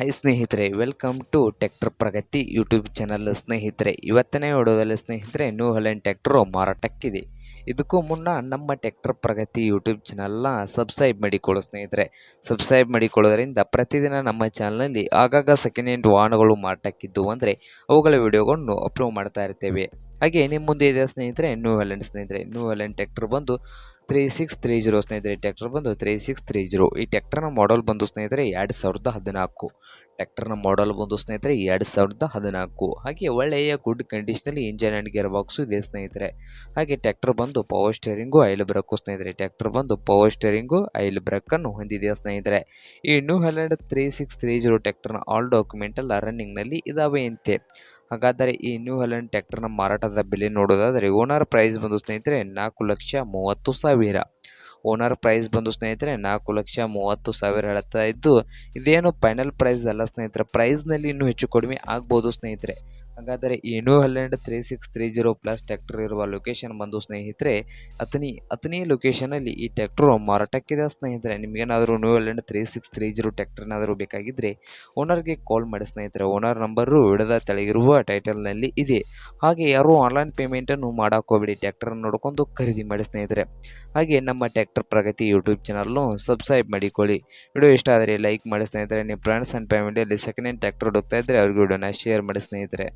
High ಸ್ನೇಹಿತರೆ welcome to tractor Pragati YouTube channel ಸ್ನೇಹಿತರೆ. ಇವತ್ತನೇ ವಿಡಿಯೋದಲ್ಲಿ ಸ್ನೇಹಿತರೆ ನ್ಯೂ ಹಲೆನ್ ಟ್ಯಾಕ್ಟರು ಮಾರಾಟಕ್ಕಿದೆ. ಇದಕ್ಕೂ ಮುನ್ನ ನಮ್ಮ ಟ್ಯಾಕ್ಟರ್ ಪ್ರಗತಿ ಯೂಟ್ಯೂಬ್ ಚಾನಲ್ನ ಸಬ್ಸ್ಕ್ರೈಬ್ ಮಾಡಿಕೊಳ್ಳೋ ಸ್ನೇಹಿತರೆ. ಸಬ್ಸ್ಕ್ರೈಬ್ ಮಾಡಿಕೊಳ್ಳೋದರಿಂದ ಪ್ರತಿದಿನ ನಮ್ಮ ಚಾನಲ್ನಲ್ಲಿ ಆಗಾಗ ಸೆಕೆಂಡ್ ಹ್ಯಾಂಡ್ ವಾಹನಗಳು ಮಾರಾಟಕ್ಕಿದ್ದು ಅಂದರೆ ಅವುಗಳ ವಿಡಿಯೋಗಳನ್ನು ಅಪ್ಲೋಡ್ ಮಾಡ್ತಾ ಇರ್ತೇವೆ. ಹಾಗೆ ನಿಮ್ಮ ಮುಂದೆ ಇದೆ ಸ್ನೇಹಿತರೆ ನ್ಯೂ ವ್ಯಾಲೆಂಟ್ ಸ್ನೇಹಿತರೆ ನ್ಯೂ ವ್ಯಾಲೆಂಟ್ ಟ್ಯಾಕ್ಟರ್ ಬಂದು ತ್ರೀ ಸಿಕ್ಸ್ ತ್ರೀ ಜೀರೋ ಸ್ನೇಹಿತರೆ ಟ್ಯಾಕ್ಟರ್ ಬಂದು ತ್ರೀ ಸಿಕ್ಸ್ ತ್ರೀ ಜೀರೋ ಈ ಟ್ಯಾಕ್ಟರ್ನ ಮಾಡಲ್ ಬಂದು ಸ್ನೇಹಿತರೆ, ಎರಡು ಸಾವಿರದ ಹದಿನಾಲ್ಕು. ಟ್ಯಾಕ್ಟರ್ನ ಮಾಡಲ್ ಬಂದು ಸ್ನೇಹಿತರೆ, ಎರಡು ಸಾವಿರದ ಹದಿನಾಲ್ಕು. ಹಾಗೆ ಒಳ್ಳೆಯ ಗುಡ್ ಕಂಡೀಷನಲ್ಲಿ ಇಂಜನ್ ಆ್ಯಂಡ್ ಗೇರ್ ಬಾಕ್ಸು ಇದೆ ಸ್ನೇಹಿತರೆ. ಹಾಗೆ ಟ್ಯಾಕ್ಟರ್ ಬಂದು ಪವರ್ ಸ್ಟೇರಿಂಗು ಐಲ್ ಬ್ರೇಕು ಸ್ನೇಹಿತರೆ. ಟ್ಯಾಕ್ಟರ್ ಬಂದು ಪವರ್ ಸ್ಟೇರಿಂಗು ಐಲ್ ಬ್ರೇಕನ್ನು ಹೊಂದಿದೆ ಸ್ನೇಹಿತರೆ? ಈ new hundred three six three zero ಟ್ಯಾಕ್ಟರ್ನ ಆಲ್ ಡಾಕ್ಯುಮೆಂಟ್ ಎಲ್ಲ ರನ್ನಿಂಗ್ನಲ್ಲಿ ಇದಾವೆ ಅಂತೆ. ಹಾಗಾದರೆ ಈ ನ್ಯೂ ಹಲೆಂಡ್ ಟ್ಯಾಕ್ಟರ್ನ ಮಾರಾಟದ ಬೆಲೆ ನೋಡೋದಾದರೆ ಓನರ್ ಪ್ರೈಸ್ ಬಂದು ಸ್ನೇಹಿತರೆ ನಾಲ್ಕು ಲಕ್ಷ ಮೂವತ್ತು ಸಾವಿರ. ಓನರ್ ಪ್ರೈಸ್ ಬಂದು ಸ್ನೇಹಿತರೆ ನಾಲ್ಕು ಲಕ್ಷ ಮೂವತ್ತು ಸಾವಿರ ಹೇಳ್ತಾ ಇದ್ದು, ಇದೇನು ಫೈನಲ್ ಪ್ರೈಸ್ ಅಲ್ಲ ಸ್ನೇಹಿತರೆ ಪ್ರೈಸ್ನಲ್ಲಿ ಇನ್ನೂ ಹೆಚ್ಚು ಕಡಿಮೆ ಆಗ್ಬೋದು ಸ್ನೇಹಿತರೆ. ಹಾಗಾದರೆ ಈ New Holland three six three zero plus tractor ಇರುವ ಲೊಕೇಶನ್ ಬಂದು ಸ್ನೇಹಿತರೆ, ಅತನಿ ಅತನಿ ಲೊಕೇಶನಲ್ಲಿ ಈ ಟ್ಯಾಕ್ಟರು ಮಾರಾಟಕ್ಕಿದೆ ಸ್ನೇಹಿತರೆ. ನಿಮಗೇನಾದರೂ New Holland three six three zero ಟ್ಯಾಕ್ಟರ್ನಾದರೂ ಬೇಕಾಗಿದ್ದರೆ ಓನರ್ಗೆ ಕಾಲ್ ಮಾಡಿ ಸ್ನೇಹಿತರೆ. ಓನರ್ ನಂಬರು ವಿಡದ ತೆಳಗಿರುವ ಟೈಟಲ್ನಲ್ಲಿ ಇದೆ. ಹಾಗೆ ಯಾರೂ ಆನ್ಲೈನ್ ಪೇಮೆಂಟನ್ನು ಮಾಡೋಕೆ ಹೋಗಬೇಡಿ. ಟ್ಯಾಕ್ಟರ್ ನೋಡ್ಕೊಂಡು ಖರೀದಿ ಮಾಡಿ ಸ್ನೇಹಿತರೆ. ಹಾಗೆ ನಮ್ಮ ಟ್ಯಾಕ್ಟರ್ ಪ್ರಗತಿ ಯೂಟ್ಯೂಬ್ ಚಾನಲ್ನು ಸಬ್ಸ್ಕ್ರೈಬ್ ಮಾಡಿಕೊಳ್ಳಿ. ವಿಡಿಯೋ ಇಷ್ಟ ಆದರೆ ಲೈಕ್ ಮಾಡಿ ಸ್ನೇಹಿತರೆ. ನಿಮ್ಮ ಫ್ರೆಂಡ್ಸ್ ಆ್ಯಂಡ್ ಫ್ಯಾಮಿಲಿಯಲ್ಲಿ ಸೆಕೆಂಡ್ ಹ್ಯಾಂಡ್ ಟ್ಯಾಕ್ಟರ್ ಹುಡುಕ್ತಾ ಇದ್ದರೆ ಅವ್ರಿಗೆ ವಿಡಿಯೋನ ಶೇರ್ ಮಾಡಿ ಸ್ನೇಹಿತರೆ.